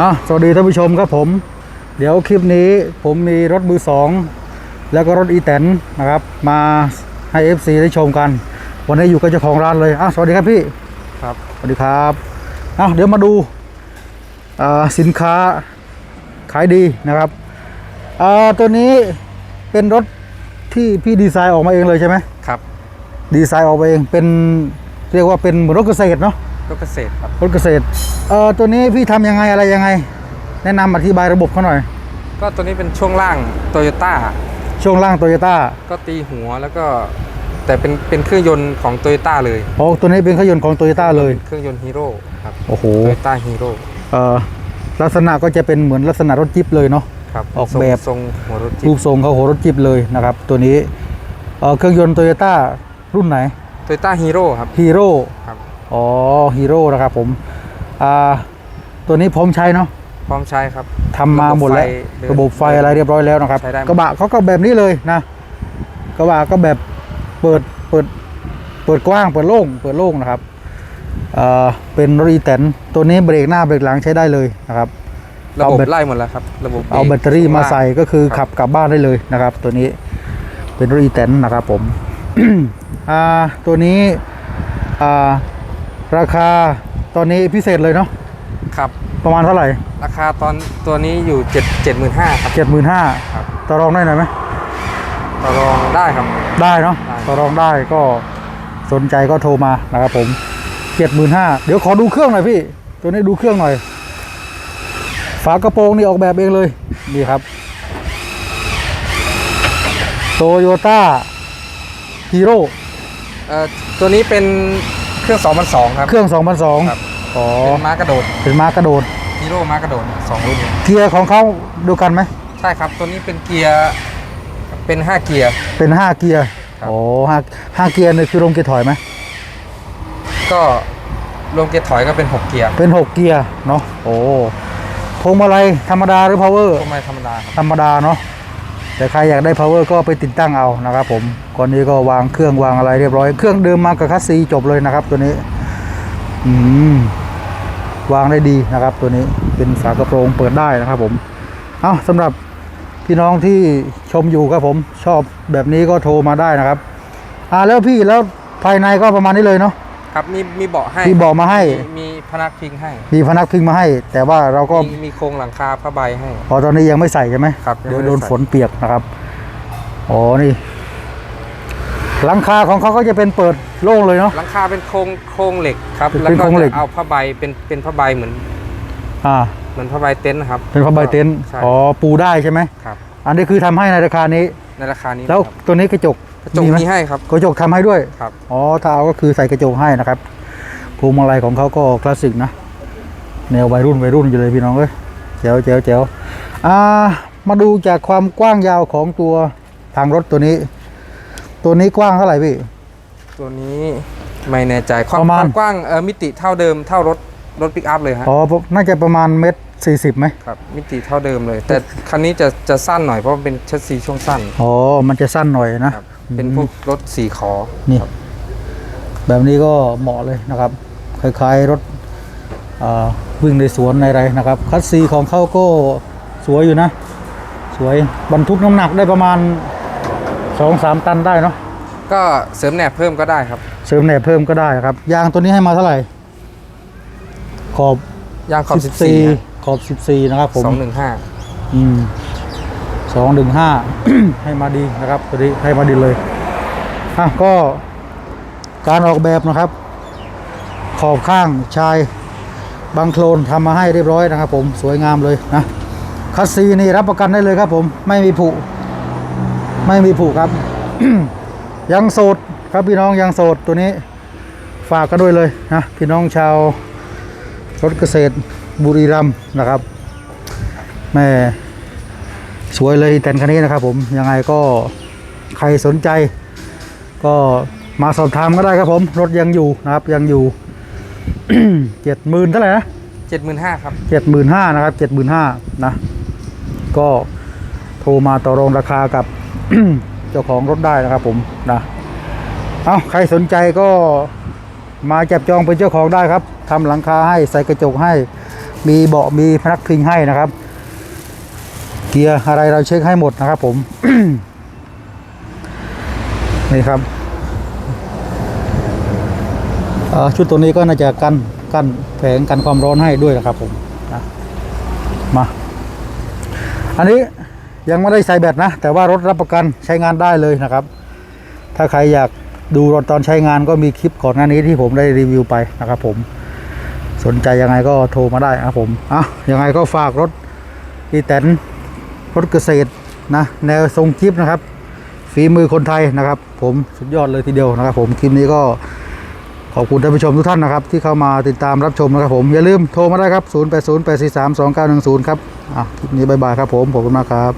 อะสวัสดีท่านผู้ชมครับผม เดี๋ยวคลิปนี้ผมมีรถมือสองแล้วก็รถอีแตนนะครับ มาให้ FC ได้ชมกัน วันนี้อยู่กับเจ้าของร้านเลยอะสวัสดีครับพี่ครับสวัสดีครับอะเดี๋ยวมาดูอ่าสินค้าขายดีนะครับอ่าตัวนี้เป็นรถที่พี่ดีไซน์ออกมาเองเลยใช่ไหมครับ ดีไซน์ออกมาเองเป็นเรียกว่าเป็นเหมือนรถเกษตรเนาะ รถเกษตรครับรถเกษตรเอ่อตัวนี้พี่ทำยังไงอะไรยังไง แนะนำอธิบายระบบเขาหน่อย ก็ตัวนี้เป็นช่วงล่างโตโยต้าช่วงล่างโตโยต้าก็ตีหัวแล้วก็ แต่เป็นเป็นเครื่องยนต์ของโตโยต้าเลย โอ้ตัวนี้เป็นเครื่องยนต์ของโตโยต้าเลย เครื่องยนต์ฮีโร่ครับโอ้โหโตโยต้าฮีโร่เอ่อลักษณะก็จะเป็นเหมือนลักษณะรถจิ๊บเลยเนาะ ครับออกทรงแบบทรงหัวรถจิ๊รูบปทรงเขาโหรถจิ๊บเลยนะครับ ตัวนี้เอ่อเครื่องยนต์โตโยต้ารุ่นไหนโตโยต้าฮีโร่ครับฮีโร่ครับ อ๋อฮีโร่นะครับผมอ่าตัวนี้พร้อมใช้เนาะพร้อมใช้ครับทำมาหมดแล้วระระบบบบไฟไฟอะไรเรียบร้อยแล้วนะครับใช้ได้หมดกระบะเขาก็แบบนี้เลยนะกระบะก็แบบเปิดเปิดเปิดกว้างเปิดโล่งเปิดโล่งนะครับเอ่อเป็นรถอีแตนตัวนี้เบรกหน้าเบรกหลังใช้ได้เลยนะครับระบบเอาแบตไล่หมดแล้วครับระบบเอาแบตเตอรี่มาใส่ก็คือครัขับบกลับบ้านได้เลยนะครับ ตัวนี้เป็นรถอีแตนนะครับผมอ่าตัวนี้อ่า ราคาตอนนี้พิเศษเลยเนาะครับ ประมาณเท่าไหร่ ราคาตอนตัวนี้อยู่เจ็ดเจ็ดหมื่นห้าครับ เจ็ดหมื่นห้าครับ ต่อรองได้หน่อยไหม ต่อรองได้ครับ ได้เนาะได้ ต่อรองได้ก็สนใจก็โทรมานะครับผมเจ็ดหมื่นห้าเดี๋ยวขอดูเครื่องหน่อยพี่ ตัวนี้ดูเครื่องหน่อย ฝากระโปรงนี่ออกแบบเองเลย นี่ครับโตโยต้าฮีโร่เอ่อตัวนี้เป็น เครื่อง 2002 ครับเครื่อง2002ครับอ๋อเป็นม้ากระโดดเป็นม้ากระโดดฮีโร่ม้ากระโดดสองรุ่นเกียร์ของเขาดูกันไหมใช่ครับตัวนี้เป็นเกียร์เป็น 5 เกียร์เป็น 5 เกียร์ครับโอ้ห้าห้าเกียร์นี่คือลงเกียร์ถอยไหมก็รวมเกียร์ถอยก็เป็น 6 เกียร์เป็น 6 เกียร์เนาะโอ้พวงมาลัยธรรมดาหรือ power ก็ไม่ธรรมดาครับธรรมดาเนาะ แต่ใครอยากได้ power ก็ไปติดตั้งเอานะครับผมก่อนนี้ก็วางเครื่องวางอะไรเรียบร้อย เครื่องเดิมมากับคัสซีจบเลยนะครับตัวนี้อืมวางได้ดีนะครับ ตัวนี้เป็นฝากระโปรงเปิดได้นะครับผมเอาสำหรับพี่น้องที่ชมอยู่ครับผมชอบแบบนี้ก็โทรมาได้นะครับ อ่าแล้วพี่แล้วภายในก็ประมาณนี้เลยเนาะครับมีมีเบาะให้มีเบาะมาให้ มีพ นักพิงให้ มีพนักพิงมาให้ แต่ว่าเราก็มีมีโครงหลังคาผ้าใบให้พอตอนนี้ยังไม่ใส่ใช่ไหมครับเดี๋ยวยังไม่โดได้นใส่ฝนเปียกนะครับอ๋อนี่ หลังคาของเขาก็จะเป็นเปิดโล่งเลยเนาะหลังคาเป็นโครงโครงเหล็กครับเป็นแล้วเป็นก็โครงเหล็กจะเอาผ้าใบเป็นเป็นผ้าใบเหมือน อ่าเหมือนผ้าใบเต็นท์นะครับ เป็นผ้าใบเต็นท์ใช่อ๋อปูได้ใช่ไหมครับอันนี้คือทำให้ในราคานี้ในราคานี้แล้วครับตัวนี้กระจกกระจกไหมีให้ครับกระจกทำให้ด้วยครับอ๋อถ้าเอาก็คือใส่กระจกให้นะครับ พวงมาลัยของเขาก็คลาสสิกนะแนววัยรุ่นวัยรุ่นอยู่เลยพี่น้องเอ้ยเจ๋วเจ๋วเจ๋วอ่ามาดูจากความกว้างยาวของตัวทางรถตัวนี้ ตัวนี้กว้างเท่าไหร่พี่ตัวนี้ไม่แน่ใจความประมาณความกว้างเอ่อมิติเท่าเดิมเท่ารถรถปิกอัพเลยฮะอ๋อน่าจะประมาณเมตรสี่สิบไหมครับมิติเท่าเดิมเลย แต่คันนี้จะจะสั้นหน่อยเพราะมันเป็นชัดซีช่วงสั้นอ๋อมันจะสั้นหน่อยนะครับเป็นพวกรถสี่ขอนี่ แบบนี้ก็เหมาะเลยนะครับ คล้ายๆรถอ่าวิ่งในสวนในอะไรนะครับ คัสซีของเขาก็สวยอยู่นะ สวยบรรทุกน้ำหนักได้ประมาณ 2-3 ตันได้เนาะก็เสริมแหนบเพิ่มก็ได้ครับ เสริมแหนบเพิ่มก็ได้ครับ ยางตัวนี้ให้มาเท่าไหร่ ขอบยางขอบ14ฮะขอบ 14 นะครับผม215อืมสองหนึ่งห้าให้มาดีนะครับตัวนี้ให้มาดีเลยอะก็ การออกแบบนะครับ ขอบข้างชายบางโคลนทำมาให้เรียบร้อยนะครับ ผมสวยงามเลยนะคัสซีนี่รับประกันได้เลยครับ ผมไม่มีผุไม่มีผุครับ ยังโสดครับพี่น้องยังโสดตัวนี้ฝากกันด้วยเลยนะพี่น้องชาวรถเกษตรบุรีรัมย์นะครับแม่สวยเลยแต่นคันนี้นะครับ ผมยังไงก็ใครสนใจ ก็ มาสอบถามก็ได้ครับผม รถยังอยู่นะครับยังอยู่เจ็ดหมื่นเท่าไหร่นะ75,000ครับเจ็ดหมื่นห้านะครับเจ็ดหมื่นห้านะ ก็โทรมาต่อรองราคากับเจ้าของรถได้นะครับผมนะเอาใครสนใจก็มาจับจองเป็นเจ้าของได้ครับทำหลังคาให้ใส่กระจกให้ มีเบาะมีพนักพิงให้นะครับ เกียร์อะไรเราเช็คให้หมดนะครับผมนี่ครับเอ่อ ชุดตัวนี้ก็น่าจะกันกันแผงกันความร้อนให้ด้วยนะครับผมนะมา อันนี้ยังไม่ได้ใส่แบตนะ แต่ว่ารถรับประกันใช้งานได้เลยนะครับ ถ้าใครอยากดูรถตอนใช้งานก็มีคลิปก่อนหน้านี้ที่ผมได้รีวิวไปนะครับผมสนใจยังไงก็โทรมาได้นะครับผมอะยังไงก็ฝากรถอีแตนรถเกษตรนะแนวทรงจิ๊บนะครับฝีมือคนไทยนะครับ ผมสุดยอดเลยทีเดียวนะครับ ผมคลิปนี้ก็ ขอบคุณท่านผู้ชมทุกท่านนะครับที่เข้ามาติดตามรับชมนะครับผม อย่าลืมโทรมาได้ครับ 0808432910 ครับอะคลิปนี้บายบายครับผมขอบคุณมากครับ